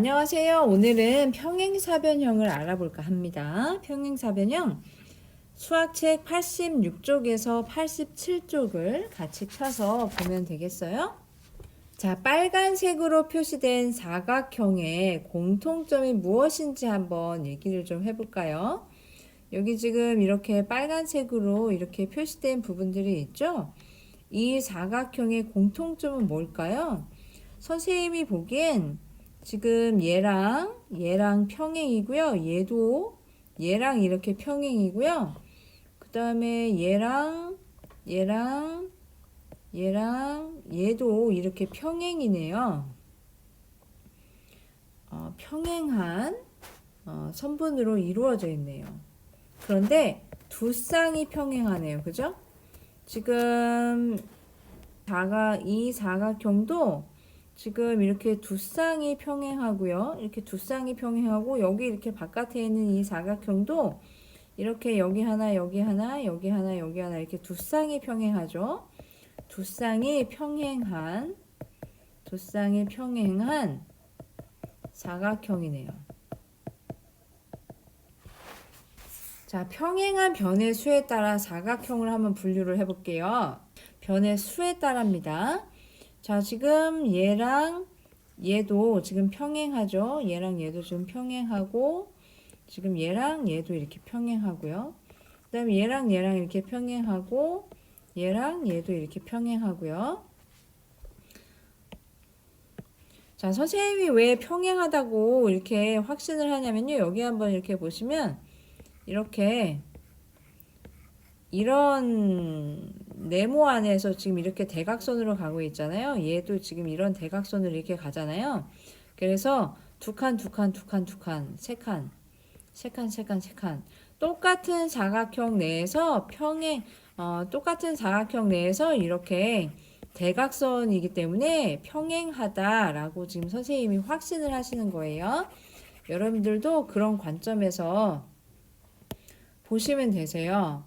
안녕하세요. 오늘은 평행사변형을 알아볼까 합니다. 평행사변형 수학책 86쪽에서 87쪽을 같이 펴서 보면 되겠어요. 자, 빨간색으로 표시된 사각형의 공통점이 무엇인지 한번 얘기를 좀 해볼까요? 여기 지금 이렇게 빨간색으로 이렇게 표시된 부분들이 있죠? 이 사각형의 공통점은 뭘까요? 선생님이 보기엔 지금 얘랑 얘랑 평행이고요. 얘도 얘랑 이렇게 평행이고요. 그 다음에 얘랑 얘랑 얘랑 얘도 이렇게 평행이네요. 어, 평행한 어, 선분으로 이루어져 있네요. 그런데 두 쌍이 평행하네요. 그죠? 지금 사각 이 사각형도 지금 이렇게 두 쌍이 평행하고요. 이렇게 두 쌍이 평행하고 여기 이렇게 바깥에 있는 이 사각형도 이렇게 여기 하나, 여기 하나, 여기 하나, 여기 하나 이렇게 두 쌍이 평행하죠. 두 쌍이 평행한 두 쌍이 평행한 사각형이네요. 자, 평행한 변의 수에 따라 사각형을 한번 분류를 해 볼게요. 변의 수에 따라입니다. 자, 지금 얘랑 얘도 지금 평행하죠. 얘랑 얘도 지금 평행하고 지금 얘랑 얘도 이렇게 평행하고요. 그 다음에 얘랑 얘랑 이렇게 평행하고 얘랑 얘도 이렇게 평행하고요. 자, 선생님이 왜 평행하다고 이렇게 확신을 하냐면요. 여기 한번 이렇게 보시면 이렇게 이런 네모 안에서 지금 이렇게 대각선으로 가고 있잖아요. 얘도 지금 이런 대각선으로 이렇게 가잖아요. 그래서 두 칸, 두 칸, 두 칸, 두 칸, 세 칸, 세 칸, 세 칸, 세 칸. 똑같은 사각형 내에서 평행, 어, 똑같은 사각형 내에서 이렇게 대각선이기 때문에 평행하다라고 지금 선생님이 확신을 하시는 거예요. 여러분들도 그런 관점에서 보시면 되세요.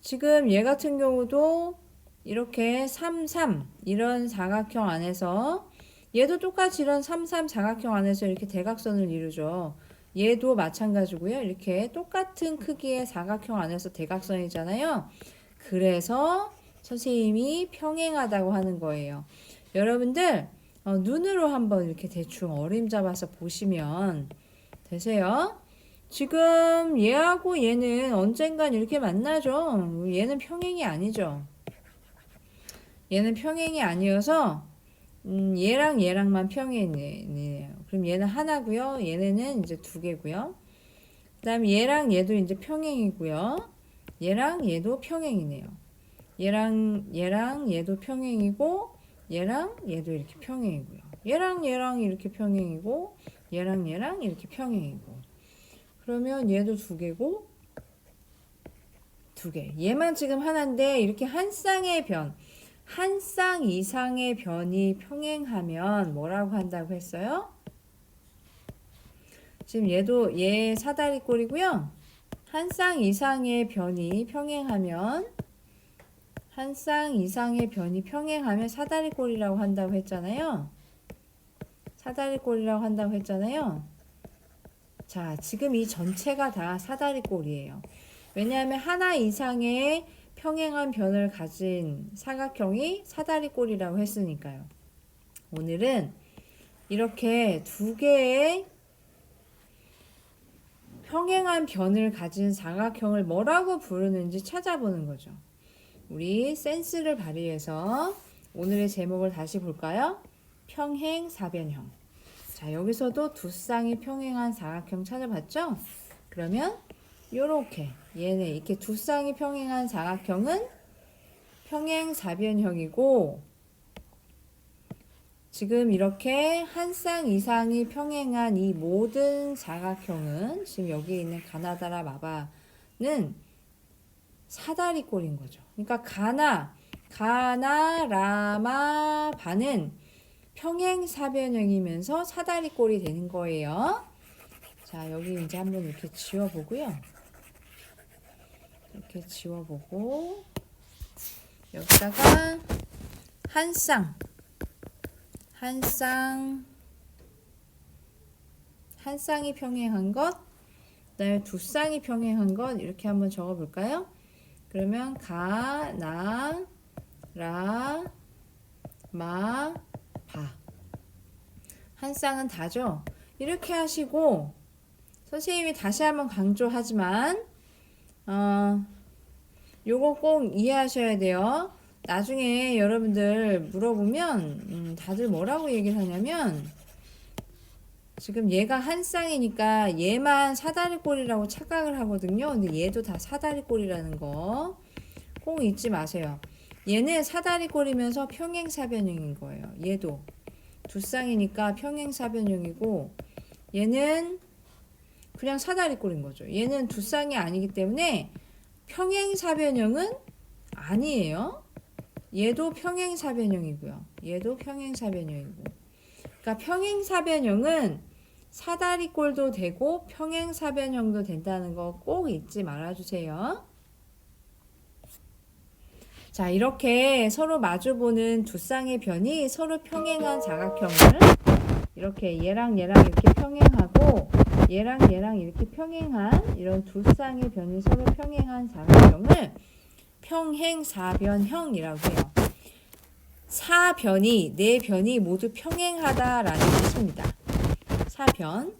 지금 얘 같은 경우도 이렇게 3, 3 이런 사각형 안에서 얘도 똑같이 이런 3, 3 사각형 안에서 이렇게 대각선을 이루죠. 얘도 마찬가지고요. 이렇게 똑같은 크기의 사각형 안에서 대각선이잖아요. 그래서 선생님이 평행하다고 하는 거예요. 여러분들 어, 눈으로 한번 이렇게 대충 어림 잡아서 보시면 되세요. 지금 얘하고 얘는 언젠간 이렇게 만나죠. 얘는 평행이 아니죠. 얘는 평행이 아니어서 음, 얘랑 얘랑만 평행이네요. 그럼 얘는 하나고요. 얘네는 이제 두 개고요. 그다음에 얘랑 얘도 이제 평행이고요. 얘랑 얘도 평행이네요. 얘랑 얘랑 얘도 평행이고 얘랑 얘도 이렇게 평행이고요. 얘랑 얘랑 이렇게 평행이고 얘랑 얘랑 이렇게 평행이고 그러면 얘도 두 개고 두 개. 얘만 지금 하나인데 이렇게 한 쌍의 변, 한 쌍 이상의 변이 평행하면 뭐라고 한다고 했어요? 지금 얘도 얘 사다리꼴이고요. 한 쌍 이상의 변이 평행하면 한 쌍 이상의 변이 평행하면 사다리꼴이라고 한다고 했잖아요. 사다리꼴이라고 한다고 했잖아요. 자, 지금 이 전체가 다 사다리꼴이에요. 왜냐하면 하나 이상의 평행한 변을 가진 사각형이 사다리꼴이라고 했으니까요. 오늘은 이렇게 두 개의 평행한 변을 가진 사각형을 뭐라고 부르는지 찾아보는 거죠. 우리 센스를 발휘해서 오늘의 제목을 다시 볼까요? 평행 사변형. 자, 여기서도 두 쌍이 평행한 사각형 찾아봤죠? 그러면 요렇게 얘네 이렇게 두 쌍이 평행한 사각형은 평행 사변형이고 지금 이렇게 한 쌍 이상이 평행한 이 모든 사각형은 지금 여기 있는 가나다라 마바는 사다리 꼴인 거죠. 그러니까 가나, 가나라마 바는 평행 사변형이면서 사다리꼴이 되는 거예요. 자, 여기 이제 한번 이렇게 지워보고요. 이렇게 지워보고 여기다가 한 쌍, 한 쌍, 한 쌍이 평행한 것, 그다음에 두 쌍이 평행한 것 이렇게 한번 적어 볼까요? 그러면 가, 나, 라, 마, 바. 한 쌍은 다죠. 이렇게 하시고 선생님이 다시 한번 강조하지만 어, 요거 꼭 이해하셔야 돼요. 나중에 여러분들 물어보면 음, 다들 뭐라고 얘기를 하냐면 지금 얘가 한 쌍이니까 얘만 사다리꼴이라고 착각을 하거든요. 근데 얘도 다 사다리꼴이라는 거 꼭 잊지 마세요. 얘는 사다리꼴이면서 평행사변형인 거예요. 얘도 두 쌍이니까 평행사변형이고 얘는 그냥 사다리꼴인 거죠. 얘는 두 쌍이 아니기 때문에 평행사변형은 아니에요. 얘도 평행사변형이고요. 얘도 평행사변형이고. 그러니까 평행사변형은 사다리꼴도 되고 평행사변형도 된다는 거 꼭 잊지 말아주세요. 자, 이렇게 서로 마주보는 두 쌍의 변이 서로 평행한 사각형을 이렇게 얘랑 얘랑 이렇게 평행하고 얘랑 얘랑 이렇게 평행한 이런 두 쌍의 변이 서로 평행한 사각형을 평행사변형이라고 해요. 사변이 네 변이 모두 평행하다라는 뜻입니다. 사변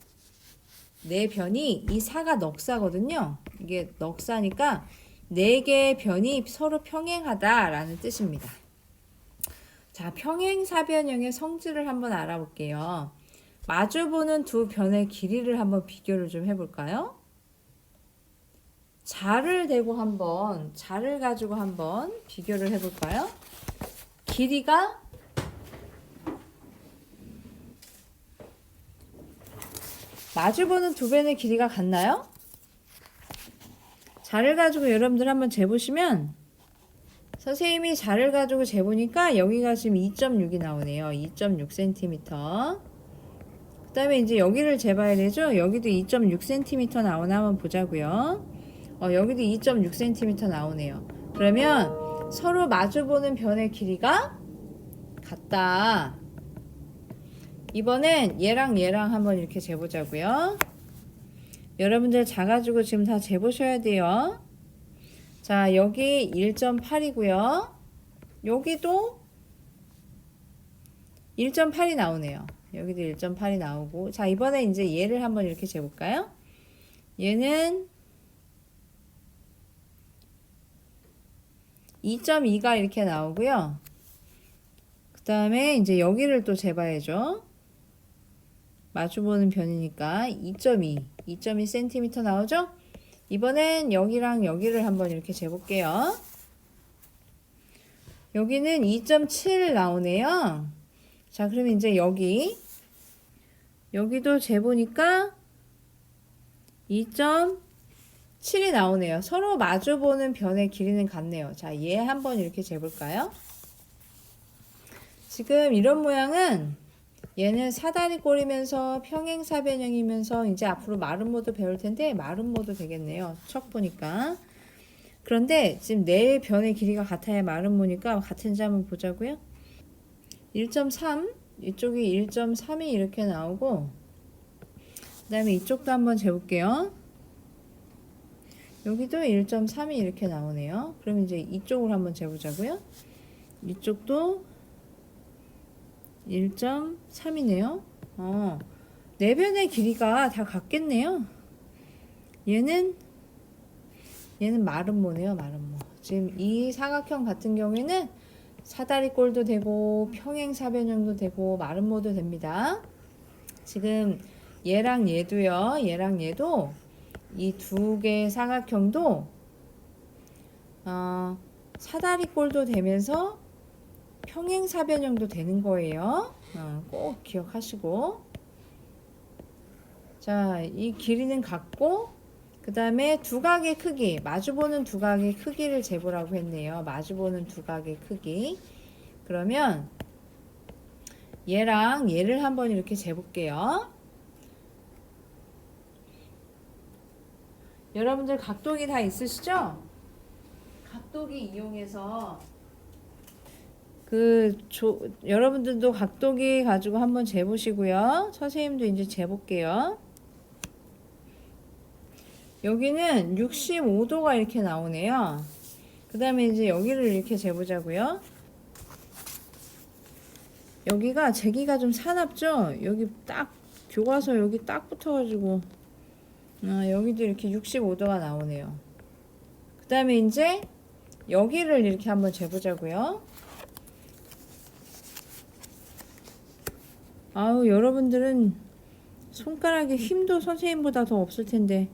네 변이 이 사가 넉사거든요. 이게 넉사니까 네 개의 변이 서로 평행하다라는 뜻입니다. 자, 평행사변형의 성질을 한번 알아볼게요. 마주보는 두 변의 길이를 한번 비교를 좀 해볼까요? 자를 대고 한번 자를 가지고 한번 비교를 해볼까요? 길이가 마주보는 두 변의 길이가 같나요? 자를 가지고 여러분들 한번 재보시면 선생님이 자를 가지고 재보니까 여기가 지금 2.6이 나오네요. 2.6cm. 그 다음에 이제 여기를 재봐야 되죠. 여기도 2.6cm 나오나 한번 보자고요. 어, 여기도 2.6cm 나오네요. 그러면 서로 마주보는 변의 길이가 같다. 이번엔 얘랑 얘랑 한번 이렇게 재보자고요. 여러분들 자가지고 지금 다 재보셔야 돼요. 자, 여기 1.8이고요. 여기도 1.8이 나오네요. 여기도 1.8이 나오고. 자, 이번에 이제 얘를 한번 이렇게 재볼까요? 얘는 2.2가 이렇게 나오고요. 그 다음에 이제 여기를 또 재봐야죠. 마주보는 변이니까 2.2, 2.2cm 나오죠? 이번엔 여기랑 여기를 한번 이렇게 재볼게요. 여기는 2.7 나오네요. 자, 그럼 이제 여기, 여기도 재보니까 2.7이 나오네요. 서로 마주보는 변의 길이는 같네요. 자, 얘 한번 이렇게 재볼까요? 지금 이런 모양은 얘는 사다리꼴이면서 평행사변형이면서 이제 앞으로 마름모도 배울 텐데 마름모도 되겠네요. 척 보니까. 그런데 지금 네 변의 길이가 같아야 마름모니까 같은지 한번 보자고요. 1.3 이쪽이 1.3이 이렇게 나오고 그 다음에 이쪽도 한번 재볼게요. 여기도 1.3이 이렇게 나오네요. 그럼 이제 이쪽으로 한번 재보자고요. 이쪽도 1.3이네요. 어, 네 변의 길이가 다 같겠네요. 얘는 얘는 마름모네요, 마름모. 지금 이 사각형 같은 경우에는 사다리꼴도 되고 평행 사변형도 되고 마름모도 됩니다. 지금 얘랑 얘도요. 얘랑 얘도 이 두 개의 사각형도 어, 사다리꼴도 되면서 평행사변 형도 되는 거예요. 어, 꼭 기억하시고. 자, 이 길이는 같고, 그 다음에 두각의 크기, 마주보는 두각의 크기를 재보라고 했네요. 마주보는 두각의 크기. 그러면 얘랑 얘를 한번 이렇게 재볼게요. 여러분들 각도기 다 있으시죠? 각도기 이용해서 그 조, 여러분들도 각도기 가지고 한번 재보시고요. 선생님도 이제 재볼게요. 여기는 65도가 이렇게 나오네요. 그 다음에 이제 여기를 이렇게 재보자고요. 여기가 재기가 좀 사납죠? 여기 딱 교과서 여기 딱 붙어가지고 아, 여기도 이렇게 65도가 나오네요. 그 다음에 이제 여기를 이렇게 한번 재보자고요. 아우 여러분들은 손가락에 힘도 선생님보다 더 없을 텐데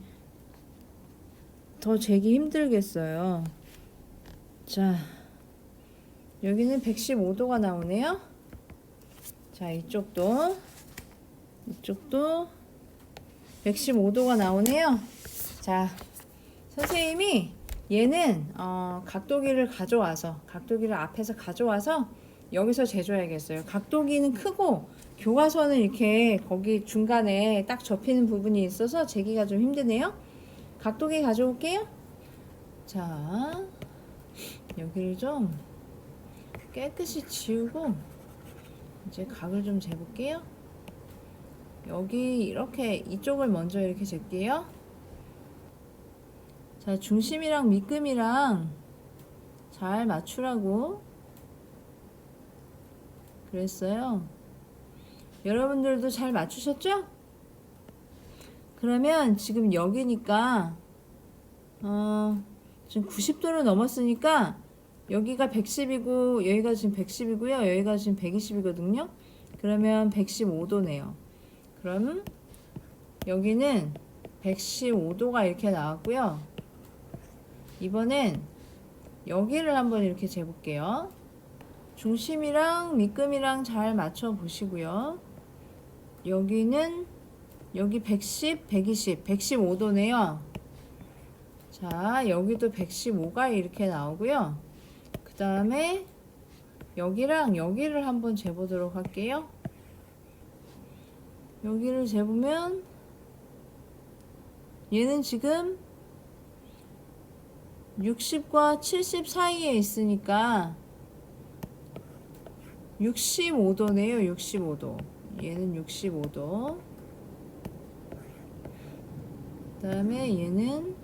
더 재기 힘들겠어요. 자 여기는 115도가 나오네요. 자 이쪽도 이쪽도 115도가 나오네요. 자 선생님이 얘는 어, 각도기를 가져와서 각도기를 앞에서 가져와서 여기서 재줘야겠어요. 각도기는 크고 교과서는 이렇게 거기 중간에 딱 접히는 부분이 있어서 재기가 좀 힘드네요. 각도기 가져올게요. 자 여기를 좀 깨끗이 지우고 이제 각을 좀 재볼게요. 여기 이렇게 이쪽을 먼저 이렇게 잴게요. 자, 중심이랑 밑금이랑 잘 맞추라고 그랬어요. 여러분들도 잘 맞추셨죠? 그러면 지금 여기니까 어, 지금 90도를 넘었으니까 여기가 110이고 여기가 지금 110이고요. 여기가 지금 120이거든요. 그러면 115도네요. 그럼 여기는 115도가 이렇게 나왔고요. 이번엔 여기를 한번 이렇게 재볼게요. 중심이랑 밑금이랑 잘 맞춰 보시고요. 여기는 여기 110, 120, 115도네요. 자, 여기도 115가 이렇게 나오고요. 그 다음에 여기랑 여기를 한번 재보도록 할게요. 여기를 재보면 얘는 지금 60과 70 사이에 있으니까 65도네요. 65도. 얘는 65도. 그 다음에 얘는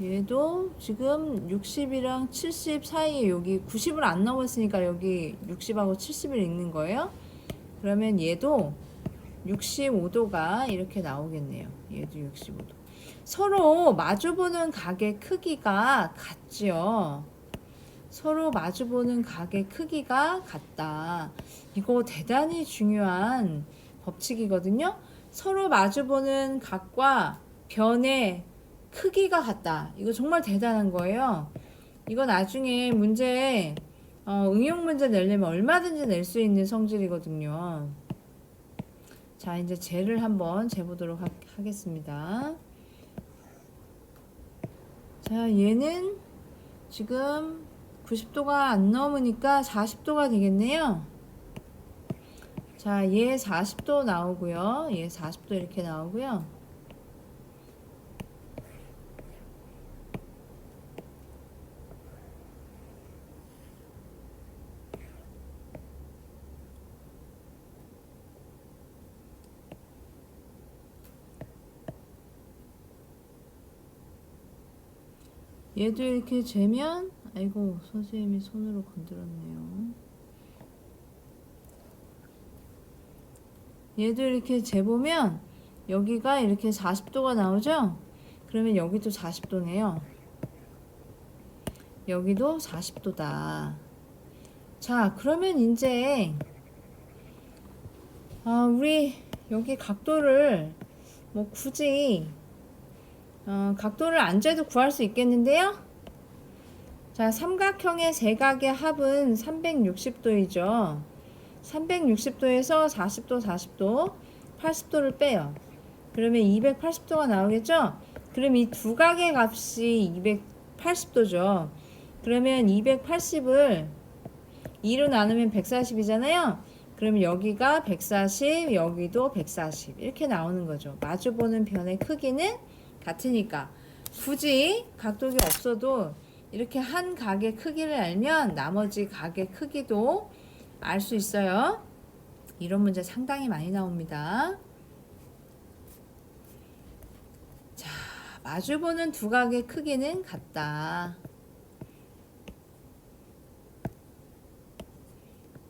얘도 지금 60이랑 70 사이에 여기 90을 안 넘었으니까 여기 60하고 70을 읽는 거예요. 그러면 얘도 65도가 이렇게 나오겠네요. 얘도 65도. 서로 마주보는 각의 크기가 같죠. 서로 마주보는 각의 크기가 같다. 이거 대단히 중요한 법칙이거든요. 서로 마주보는 각과 변의 크기가 같다. 이거 정말 대단한 거예요. 이거 나중에 문제 어, 응용 문제 내려면 얼마든지 낼 수 있는 성질이거든요. 자, 이제 쟤를 한번 재보도록 하, 하겠습니다. 자, 얘는 지금 90도가 안 넘으니까 40도가 되겠네요. 자, 얘 40도 나오고요. 얘 40도 이렇게 나오고요. 얘도 이렇게 재면 아이고 선생님이 손으로 건드렸네요. 얘도 이렇게 재보면 여기가 이렇게 40도가 나오죠? 그러면 여기도 40도네요. 여기도 40도다. 자, 그러면 이제 아, 우리 여기 각도를 뭐 굳이 어, 각도를 안 재도 구할 수 있겠는데요? 자, 삼각형의 세각의 합은 360도이죠. 360도에서 40도, 40도, 80도를 빼요. 그러면 280도가 나오겠죠? 그럼 이 두 각의 값이 280도죠. 그러면 280을 2로 나누면 140이잖아요. 그러면 여기가 140, 여기도 140 이렇게 나오는 거죠. 마주보는 변의 크기는 같으니까 굳이 각도기 없어도 이렇게 한 각의 크기를 알면 나머지 각의 크기도 알 수 있어요. 이런 문제 상당히 많이 나옵니다. 자, 마주보는 두 각의 크기는 같다.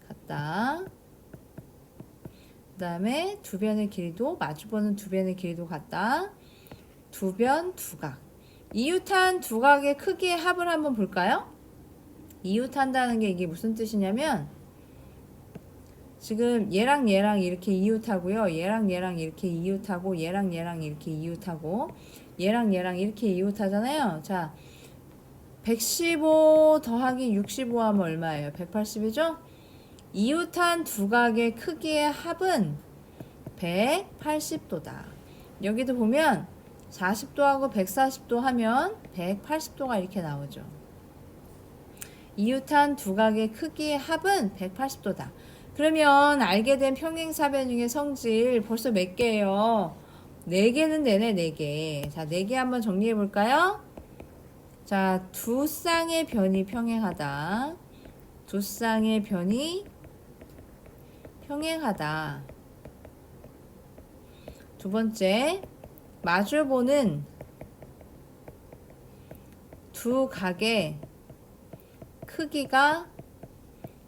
같다. 그 다음에 두 변의 길이도 마주보는 두 변의 길이도 같다. 두 변, 두 각. 이웃한 두 각의 크기의 합을 한번 볼까요? 이웃한다는 게 이게 무슨 뜻이냐면 지금 얘랑 얘랑 이렇게 이웃하고요. 얘랑 얘랑 이렇게 이웃하고 얘랑 얘랑 이렇게 이웃하고 얘랑 얘랑 이렇게 이웃하잖아요. 자, 115 더하기 65 하면 얼마예요? 180이죠? 이웃한 두 각의 크기의 합은 180도다. 여기도 보면 40도하고 140도 하면 180도가 이렇게 나오죠. 이웃한 두 각의 크기의 합은 180도다. 그러면 알게 된 평행사변 중에 성질 벌써 몇 개예요? 네 개는 되네, 네 개. 자, 네개 한번 정리해 볼까요? 자, 두 쌍의 변이 평행하다. 두 쌍의 변이 평행하다. 두 번째, 마주보는 두 각의 크기가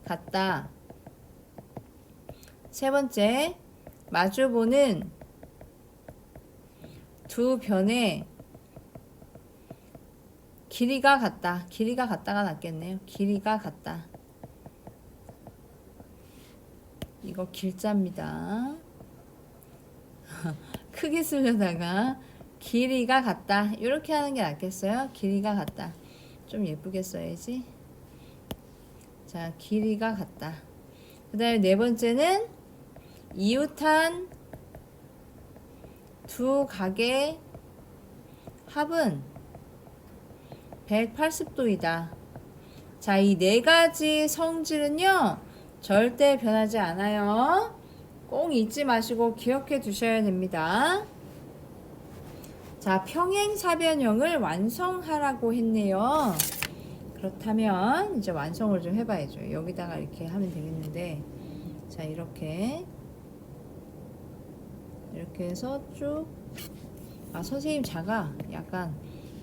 같다. 세 번째, 마주보는 두 변의 길이가 같다. 길이가 같다가 낫겠네요. 길이가 같다. 이거 길자입니다. 크게 쓰려다가 길이가 같다. 이렇게 하는 게 낫겠어요? 길이가 같다. 좀 예쁘게 써야지. 자, 길이가 같다. 그 다음에 네 번째는 이웃한 두 각의 합은 180도이다. 자, 이 네 가지 성질은요, 절대 변하지 않아요. 꼭 잊지 마시고 기억해 두셔야 됩니다. 자, 평행사변형을 완성하라고 했네요. 그렇다면 이제 완성을 좀 해봐야죠. 여기다가 이렇게 하면 되겠는데, 자, 이렇게. 이렇게 해서 쭉. 아, 선생님 자가 약간.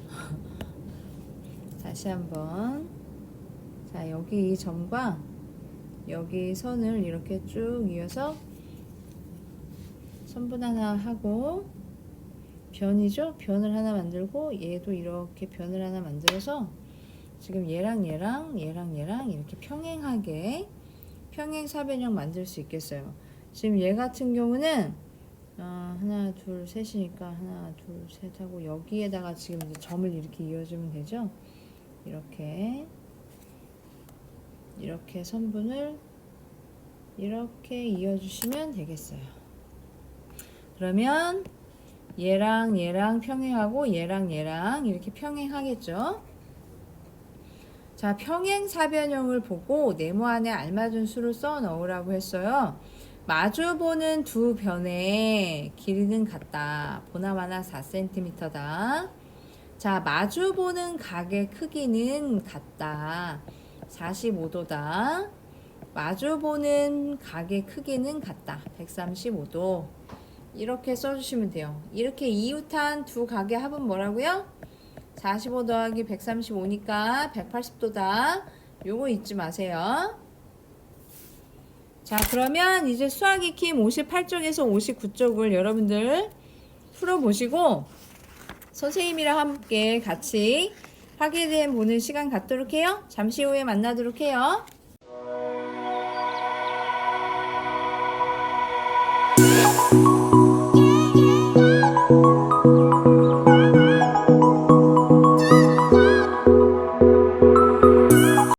다시 한번. 자, 여기 이 점과 여기 선을 이렇게 쭉 이어서 선분 하나 하고 변이죠? 변을 하나 만들고 얘도 이렇게 변을 하나 만들어서 지금 얘랑 얘랑 얘랑 얘랑 이렇게 평행하게 평행 사변형 만들 수 있겠어요. 지금 얘 같은 경우는 어, 하나 둘 셋이니까 하나 둘 셋 하고 여기에다가 지금 이제 점을 이렇게 이어주면 되죠. 이렇게 이렇게 선분을 이렇게 이어주시면 되겠어요. 그러면 얘랑 얘랑 평행하고 얘랑 얘랑 이렇게 평행하겠죠. 자, 평행 사변형을 보고 네모 안에 알맞은 수를 써 넣으라고 했어요. 마주보는 두 변의 길이는 같다. 보나마나 4cm다. 자, 마주보는 각의 크기는 같다. 45도다. 마주보는 각의 크기는 같다. 135도. 이렇게 써주시면 돼요. 이렇게 이웃한 두 각의 합은 뭐라고요? 45 더하기 135니까 180도다. 요거 잊지 마세요. 자, 그러면 이제 수학 익힘 58쪽에서 59쪽을 여러분들 풀어보시고 선생님이랑 함께 같이 확인해 보는 시간 갖도록 해요. 잠시 후에 만나도록 해요.